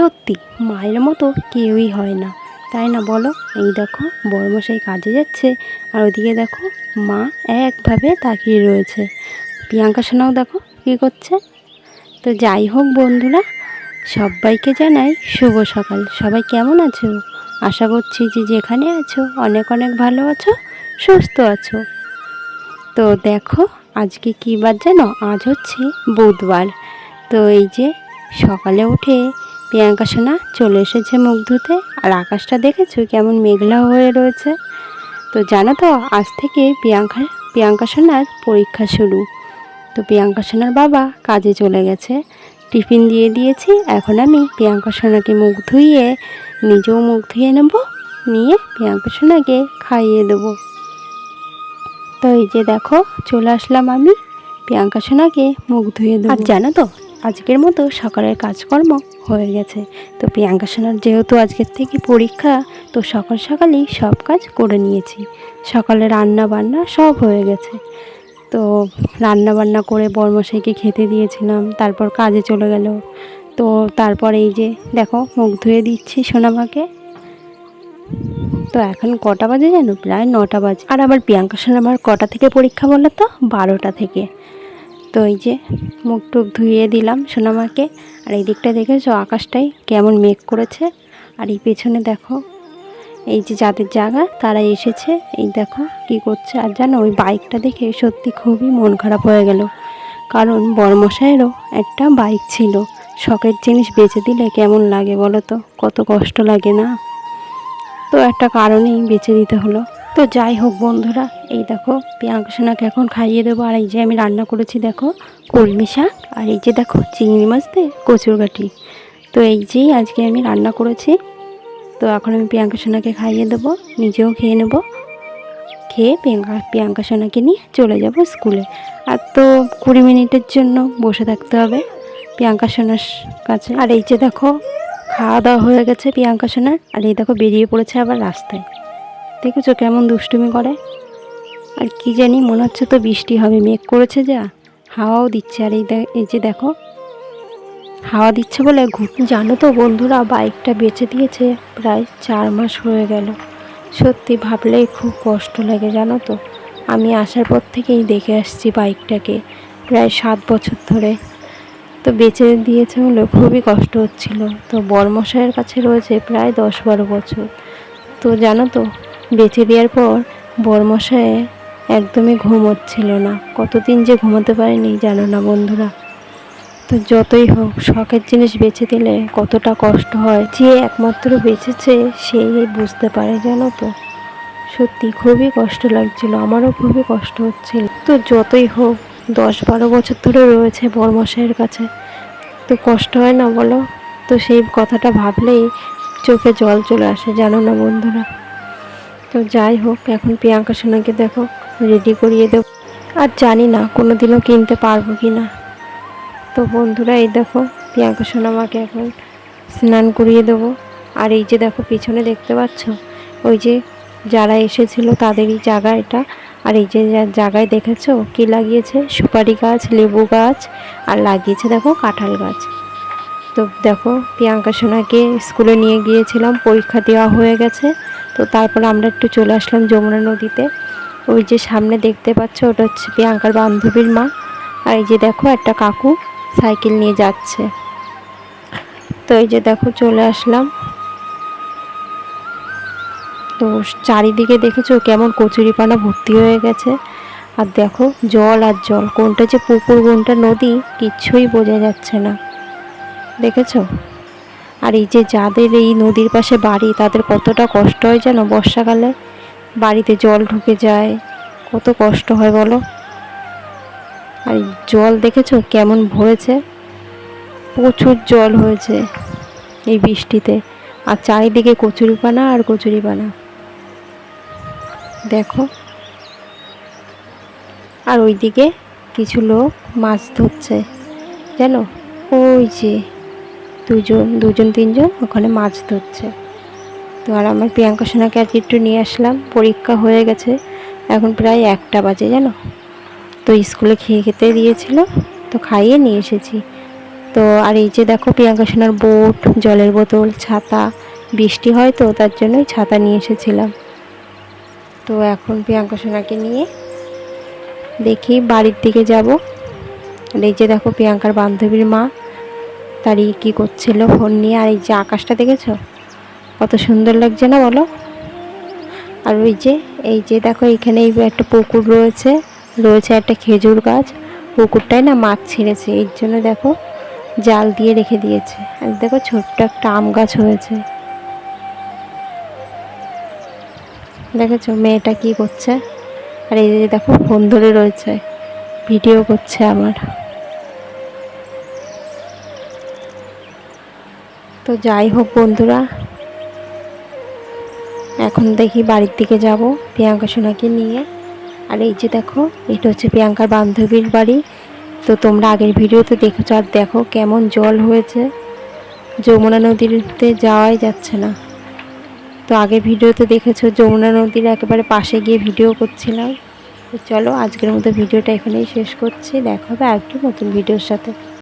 সত্যি, মায়ের মতো কেউই হয় না। তাই না বলো? এই দেখো, বড়মশাই কাজে যাচ্ছে, আর ওদিকে দেখো, মা একভাবে তাকিয়ে রয়েছে। প্রিয়াঙ্কা সোনাও দেখো কী করছে। তো যাই হোক বন্ধুরা, সবাইকে জানাই শুভ সকাল। সবাই কেমন আছো? আশা করছি যে যেখানে আছো, অনেক অনেক ভালো আছো, সুস্থ আছো। তো দেখো, আজকে কী বার জানো? আজ হচ্ছে বুধবার। তো এই যে সকালে উঠে প্রিয়াঙ্কা সোনা চলে এসেছে মুখ ধুতে। আর আকাশটা দেখেছ? কেমন মেঘলা হয়ে রয়েছে। তো জানো তো, আজ থেকে প্রিয়াঙ্কা প্রিয়াঙ্কা সোনার পরীক্ষা শুরু। তো প্রিয়াঙ্কা সোনার বাবা কাজে চলে গেছে। টিফিন দিয়ে দিয়েছি। এখন আমি প্রিয়াঙ্কা সোনাকে মুখ ধুইয়ে, নিজেও মুখ ধুয়ে নেব, নিয়ে প্রিয়াঙ্কা সোনাকে খাইয়ে দেবো। তো এই যে দেখো, চলে আসলাম আমি প্রিয়াঙ্কা সোনাকে মুখ ধুয়ে দেবো। আর জানো তো আজকের মতো সকালের কাজকর্ম হয়ে গেছে। তো প্রিয়াঙ্কা সোনার যেহেতু আজকের থেকে পরীক্ষা, তো সকাল সকালেই সব কাজ করে নিয়েছি। সকালে রান্না বান্না সব হয়ে গেছে। তো রান্না বান্না করে বর্মশাইকে খেতে দিয়েছিলাম, তারপর কাজে চলে গেল। তো তারপর এই যে, দেখো, মুখ ধুয়ে দিচ্ছি সোনামাকে। তো এখন কটা বাজে জানো? প্রায় নটা বাজে। আর আবার প্রিয়াঙ্কা সোনামার কটা থেকে পরীক্ষা বলো তো? বারোটা থেকে। তো এই যে মুখ টুক ধুইয়ে দিলাম সোনামাকে। আর এই দিকটা দেখেছ? আকাশটাই কেমন মেঘ করেছে। আর এই পেছনে দেখো, এই যে যাদের জায়গা তারা এসেছে। এই দেখো কি করছে। আর জানো, ওই বাইকটা দেখে সত্যি খুবই মন খারাপ হয়ে গেল। কারণ বড়মশাইয়েরও একটা বাইক ছিল। শখের জিনিস বেচে দিলে কেমন লাগে বলো তো? কত কষ্ট লাগে না? তো একটা কারণেই বেছে দিতে হলো। তো যাই হোক বন্ধুরা, এই দেখো প্রিয়াঙ্কা সোনাকে এখন খাইয়ে দেবো। আর এই যে আমি রান্না করেছি দেখো কলমি শাক, আর এই যে দেখো চিংড়ি মাছ দিয়ে কচুর গাঠি। তো এই যেই আজকে আমি রান্না করেছি। তো এখন আমি প্রিয়াঙ্কা সোনাকে খাইয়ে দেবো, নিজেও খেয়ে নেব। খেয়ে প্রিয়াঙ্কা প্রিয়াঙ্কা সোনাকে নিয়ে চলে যাব স্কুলে। আর তো কুড়ি মিনিটের জন্য বসে থাকতে হবে প্রিয়াঙ্কা সোনার কাছে। আর এই যে দেখো খাওয়া দাওয়া হয়ে গেছে প্রিয়াঙ্কা সোনার। আর এই দেখো বেরিয়ে পড়েছে আবার রাস্তায়। দেখেছ কেমন দুষ্টুমি করে? আর কি জানি, মনে হচ্ছে তো বৃষ্টি হবে। মেঘ করেছে যা। হাওয়াও দিচ্ছে। আর এই এই যে দেখো, হাওয়া দিচ্ছে বলে জানো তো বন্ধুরা, বাইকটা বেচে দিয়েছে। প্রায় চার মাস হয়ে গেল। সত্যি ভাবলেই খুব কষ্ট লাগে, জানো তো। আমি আসার পর থেকেই দেখে আসছি বাইকটাকে। প্রায় সাত বছর ধরে। তো বেচে দিয়েছে বলে খুবই কষ্ট হচ্ছিল। তো বর্মশাইয়ের কাছে রয়েছে প্রায় দশ বারো বছর। তো জানো তো বেচে দেওয়ার পর বর্মশায়ে একদমই ঘুম হচ্ছিল না। কতদিন যে ঘুমোতে পারেনি জানো না বন্ধুরা। তো যতই হোক, শখের জিনিস বেছে দিলে কতটা কষ্ট হয়, যে একমাত্র বেঁচেছে সেই বুঝতে পারে জানো তো। সত্যি খুবই কষ্ট লাগছিল, আমারও খুবই কষ্ট হচ্ছিল। তো যতই হোক, দশ বারো বছর ধরে রয়েছে বর্মশাইয়ের কাছে। তো কষ্ট হয় না বলো? তো সেই কথাটা ভাবলেই চোখে জল চলে আসে, জানো না বন্ধুরা। তো যাই হোক, এখন প্রিয়াঙ্কা সোনাকে দেখো রেডি করিয়ে দেব। আর জানি না কোনো দিনও কিনতে পারব কি না। তো বন্ধুরা, এই দেখো, প্রিয়াঙ্কা সোনা মাকে এখন স্নান করিয়ে দেবো। আর এই যে দেখো, পিছনে দেখতে পাচ্ছ? ওই যে যারা এসেছিল তাদেরই জায়গা এটা। আর এই যে, জায়গায় দেখেছ? কি লাগিয়েছে? সুপারি গাছ, লেবু গাছ, আর লাগিয়েছে দেখো, কাঁঠাল গাছ। তো দেখো, প্রিয়াঙ্কা সোনাকে স্কুলে নিয়ে গিয়েছিলাম, পরীক্ষা দেওয়া হয়ে গেছে। তো তারপর আমরা একটু চলে আসলাম যমুনা নদীতে। ওই যে সামনে দেখতে পাচ্ছ, ওটা হচ্ছে প্রিয়াঙ্কার বান্ধবীর মা। আর এই যে দেখো, একটা কাকু সাইকেল নিয়ে যাচ্ছে। তো এই যে দেখো, চলে আসলাম। তো চারিদিকে দেখেছ, কেমন কচুরিপানা ভর্তি হয়ে গেছে। আর দেখো, জল আর জল। কোনটা যে পুকুর, কোনটা নদী কিচ্ছুই বোঝা যাচ্ছে না। দেখেছ? আর এই যে যাদের এই নদীর পাশে বাড়ি, তাদের কতটা কষ্ট হয় যেন বর্ষাকালে? বাড়িতে জল ঢুকে যায়, কত কষ্ট হয় বলো? আর জল দেখেছ কেমন ভরেছে? প্রচুর জল হয়েছে এই বৃষ্টিতে। আর চারিদিকে কচুরিপানা আর কচুরিপানা। দেখো। আর ওইদিকে কিছু লোক মাছ ধরছে। জানো? ওই যে দুজন দুজন, তিনজন ওখানে মাছ ধরছে। তো আর আমার প্রিয়াঙ্কা সোনাকে আজকে একটু নিয়ে আসলাম। পরীক্ষা হয়ে গেছে। এখন প্রায় একটা বাজে, জানো? তো স্কুলে খেয়ে খেতে দিয়েছিল। তো খাইয়ে নিয়ে এসেছি। তো আর এই যে দেখো প্রিয়াঙ্কা সোনার বোট, জলের বোতল, ছাতা, বৃষ্টি হয় তো, তার জন্যই ছাতা নিয়ে এসেছিলাম। তো এখন প্রিয়াঙ্কা সোনাকে নিয়ে দেখি বাড়ির দিকে যাব। আর এই যে দেখো প্রিয়াঙ্কার বান্ধবীর মা। তারই কী করছিল ফোন নিয়ে? আর এই যে আকাশটা দেখেছ? কত সুন্দর লাগছে না বলো? আর ওই যে, এই যে দেখো এখানে এই একটা পুকুর রয়েছে। রয়েছে একটা খেজুর গাছ। পুকুরটায় না মাছ ছেড়েছে। এর জন্য দেখো, জাল দিয়ে রেখে দিয়েছে। আর দেখো, ছোট্ট একটা আম গাছ হয়েছে। দেখেছ, মেয়েটা কি করছে? আর এই যে দেখো, ফোন ধরে রয়েছে। ভিডিও করছে আমার। তো যাই হোক বন্ধুরা, এখন দেখি বাড়ির দিকে যাব প্রিয়াঙ্কা সোনাকে নিয়ে। আর এই যে দেখো, এটা হচ্ছে প্রিয়াঙ্কার বান্ধবীর বাড়ি। তো তোমরা আগের ভিডিওতে দেখেছ আর দেখো কেমন জল হয়েছে। যমুনা নদীতে যাওয়াই যাচ্ছে না। তো আগের ভিডিওতে দেখেছ যমুনা নদীর একেবারে পাশে গিয়ে ভিডিও করছিলাম। তো চলো আজকের মতো ভিডিওটা এখানেই শেষ করছি। দেখা হবে আরেকটি নতুন ভিডিওর সাথে।